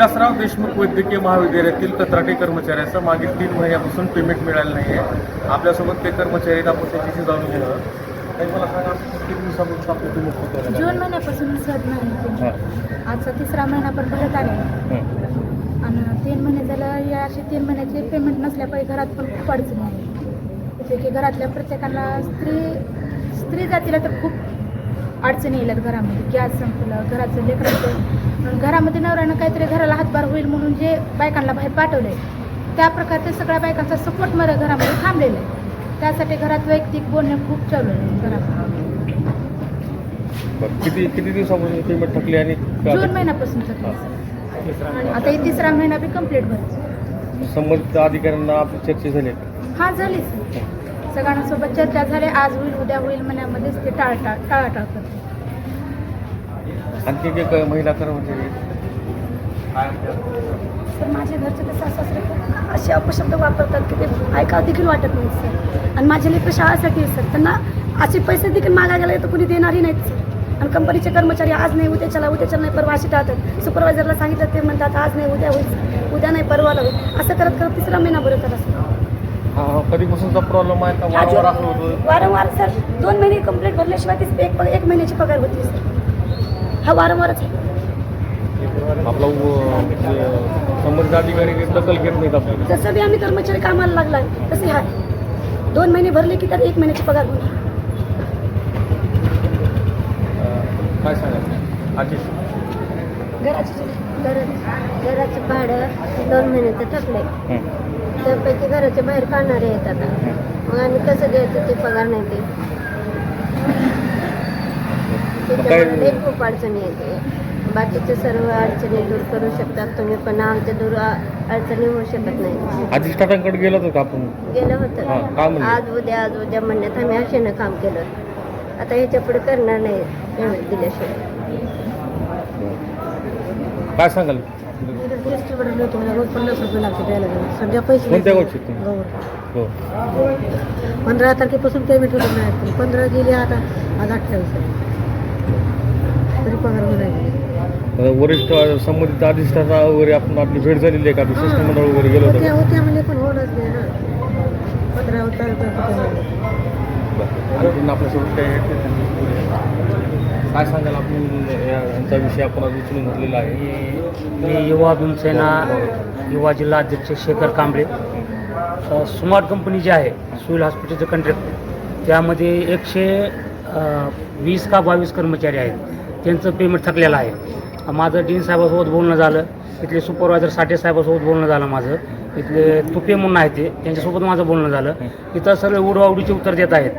विलासराव देशमुख वैद्यकीय महाविद्यालयातील कंत्राटी कर्मचाऱ्याचं मागील तीन महिन्यापासून पेमेंट मिळालं नाही आहे आपल्यासोबत ते कर्मचारी आपण त्याच्याशी जाणून घेणार काही मला सांगा किती दिवसापासून आपलं पेमेंट होतं जून महिन्यापासून सर नाही. हां. आजचा तिसरा महिना पण भरत आले आणि तीन महिने झालं या असे तीन महिन्याचे पेमेंट नसल्यामुळे घरात पण खूप अडचणी आहे जसे की घरातल्या प्रत्येकाला स्त्री स्त्री जातीला तर खूप अडचणी येतात घरामध्ये. गॅस संपलं घराचं लेकराचं घरामध्ये नवऱ्यानं काहीतरी घराला हातभार होईल म्हणून जे बायकांना बाहेर पाठवलंय त्या प्रकारचे सगळ्या बायकांचा सपोर्ट मला घरामध्ये थांबलेला आहे. त्यासाठी घरात वैयक्तिक बोलणं खूप चालू आहे किती किती दिवसापासून पेमेंट थकली आणि जून महिन्यापासून थकलं. आता तिसरा महिना बी कंप्लीट भरतो संबंधित अधिकाऱ्यांना आपली चर्चा झाली हा झाली सर. सगळ्यांसोबत चर्चा झाली. आज होईल उद्या होईल महिन्यामध्येच ते टाळटाळ टाळाटाळ करते आणखी एक महिला कर्मचारी सर माझ्या घरचे तर सासरे असे अपशब्द वापरतात की ते ऐकावं देखील वाटत नाही सर. आणि माझे लेकर शाळासाठी सर. त्यांना असे पैसे देखील मागायला गेले तर कुणी देणारही नाहीत सर. आणि कंपनीचे कर्मचारी आज नाही उद्या चला उद्या चला नाही परवा अशी टाळतात. सुपरवायझरला सांगितलं ते म्हणतात आज नाही उद्या होईल. उद्या नाही परवाला होईल. असं करत करत तिसरा महिना सर. हा हा कधीपासूनचा प्रॉब्लेम आहे का? वारंवार असं होतं वारंवार सर दोन महिने कंप्लीट भरल्याशिवाय ती एक एक महिन्याची पगार होती सर. हा वारंवारच आहे. आपला व- जे संबंधित अधिकारी काही दखल घेत नाहीत आपल्याला. जसं बी आम्ही कर्मचारी कामाला लागलाय तसे हाय. दोन महिने भरले की तर एक महिन्याची पगार होईल अं, काय सांगाल? आजी घराची घराचं भाडं दोन महिन्याचं थकले त्यापैकी घराच्या बाहेर काढणारे आहेत आता. मग आम्ही कसं द्यायचं ते पगार नाही ते. त्याच्यामध्ये खूप अडचणी येते. बाकीचे सर्व अडचणी दूर करू शकतात तुम्ही पण आमच्या दूर अडचणी होऊ शकत नाही. टाटांकडे गेलो होतो का आपण? गेलं होतं? आज उद्या आज उद्या म्हणण्यात आम्ही आशेनं काम केलं. आता ह्याच्या पुढे करणार नाही पेमेंट दिल्याशिवाय. काय सांगाल? रोज पन्नास रुपये लागते द्यायला सध्या पैसे कोणत्या गावचे तुम्ही? हो. पंधरा तारखेपासून पेमेंट होत नाही. पंधरा गेले आता आज अठ्ठावीस आहे. तरी पगार होणार आता वरिष्ठ संबंधित अधिष्ठाता वगैरे आपण आपली भेट झालेली आहे का? आपलं शिष्टमंडळ वगैरे गेलो होतो होत्या होत्या म्हणजे पण होणच नाही ना. पंधरा तारखेपासून आपल्यासोबत आहे बोलूया. काय सांगाल आपण? यांचा विषय आपण आज उचलून घेतलेला आहे. मी युवा भीमसेना युवा जिल्हा अध्यक्ष शेखर कांबळे. स्मार्ट कंपनी जी आहे सुईल हॉस्पिटलचं कॉन्ट्रॅक्ट त्यामध्ये एकशे वीस का बावीस कर्मचारी आहेत. त्यांचं पेमेंट थकलेलं आहे. माझं डीन साहेबासोबत बोलणं झालं. इथले सुपरवायझर साठे साहेबासोबत बोलणं झालं माझं. इथले तुपे म्हणून आहे ते त्यांच्यासोबत माझं बोलणं झालं. इथं सगळे उडवाउडीचे उत्तर देत आहेत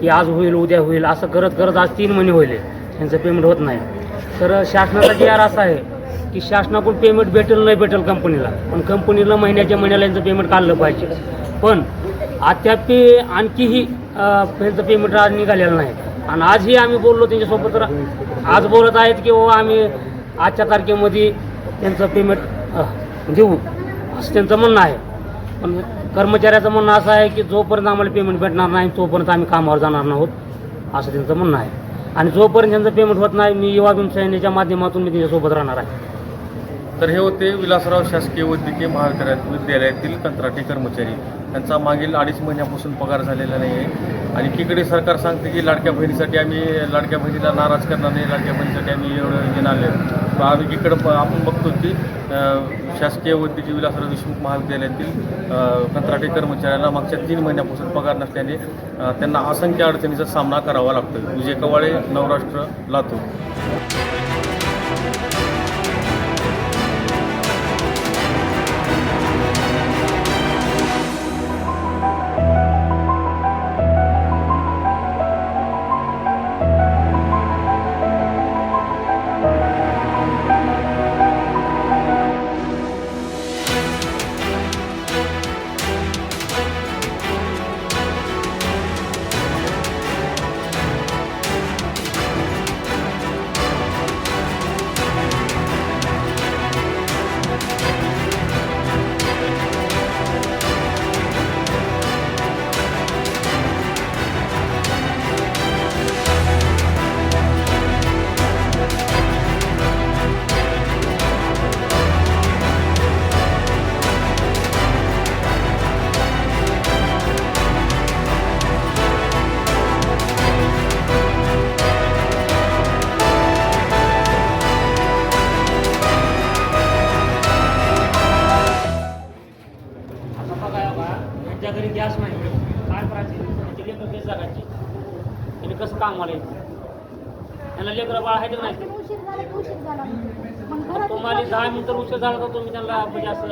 की आज होईल उद्या होईल असं करत करत आज तीन महिने होईल त्यांचं पेमेंट होत नाही. तर शासनाचा जी आर असा आहे की शासनाकडून पेमेंट भेटेल नाही भेटेल कंपनीला पण कंपनीला महिन्याच्या महिन्याला यांचं पेमेंट काढलं पाहिजे. पण अद्याप आणखीही यांचं त्यांचं पेमेंट आज निघालेलं नाही. आणि आजही आम्ही बोललो त्यांच्यासोबत तर आज बोलत आहेत की बाबा आम्ही आजच्या तारखेमध्ये त्यांचं पेमेंट देऊ. असं त्यांचं म्हणणं आहे. पण कर्मचाऱ्याचं म्हणणं असं आहे की जोपर्यंत आम्हाला पेमेंट भेटणार नाही तोपर्यंत आम्ही कामावर जाणार नाहोत असं त्यांचं म्हणणं आहे. आणि जोपर्यंत त्यांचं पेमेंट होत नाही मी युवा भीमसेनेच्या सैन्याच्या माध्यमातून मी त्यांच्यासोबत राहणार आहे. तर हे होते विलासराव शासकीय वैद्यकीय महाविद्यालयात विद्यालयातील कंत्राटी कर्मचारी. त्यांचा मागील अडीच महिन्यापासून पगार झालेला नाही आहे. आणि एकीकडे सरकार सांगते की लाडक्या बहिणीसाठी आम्ही लाडक्या बहिणीला नाराज करणार नाही लाडक्या बहिणीसाठी आम्ही एवढं घेणार नाही. आम्ही इकडं आपण बघतो की शासकीय वैद्यकीय विलासराव देशमुख महाविद्यालयातील कंत्राटी कर्मचाऱ्यांना मागच्या तीन महिन्यापासून पगार नसल्याने त्यांना असंख्य अडचणीचा सामना करावा लागतो विजय कवाळे नवराष्ट्र लातूर. कायच नाही. काय करायचं ते लेकर जागायची त्याने कसं कामाला येतं त्यांना लेकरं बाळ आहे नाही? उशीर झाला की उशीर झाला मग मग घरात तुम्हाला दहा मिनिटं उशीर झाला तर तुम्ही त्यांना म्हणजे असं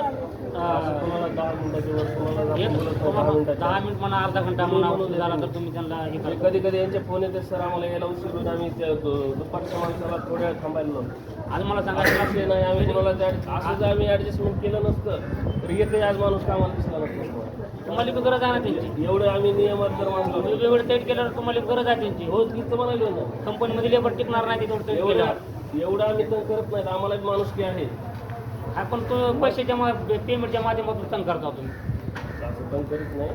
अं, तुम्हाला दहा मिनिटाची वर तुम्हाला एक बोलत तुम्हाला दहा मिनिटाची दहा मिनिट म्हणा अर्धा घंटा म्हणा उशीर झाला तर तुम्ही त्यांना हे करा. कधी कधी यांचे फोन येते सर आम्हाला यायला उशीर होईल आम्ही त्या दु- दुपारच्या माणसाला थोड्या वेळ थांबायला लावतो. आज मला सांगा असे नाही. आम्ही कोणाला त्या असं जर आम्ही ऍडजस्टमेंट केलं नसतं तर येते आज माणूस कामाला दिसला नसतो. तुम्हाला बी गरज आहे ना त्यांची? एवढं आम्ही नियमात जर मानलो वेगवेगळे टाईट केल्यावर तुम्हाला गरज आहे त्यांची? हो म्हणालो ना कंपनीमध्ये लेबर टिकणार नाही तेवढं टाईट एवढं केल्यावर. एवढं आम्ही तर करत नाही आम्हाला बी माणुसकी आहे. आपण तो पैशाच्या पेमेंटच्या माध्यमातून सण करता तुम्ही. असं पण करीत नाही.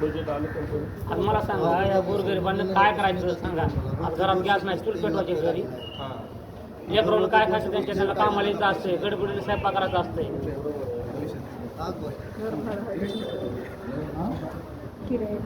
बजेट आलं पण करू. आज मला सांगा या गोरगरिबांना काय करायचं सांगा? आज घरात गॅस नाही चूल पेटवायची घरी. लेकरांना काय खायचं त्यांच्या त्यांना कामाला यायचं असते गडबडीने स्वयंपाक करायचा असते किराया.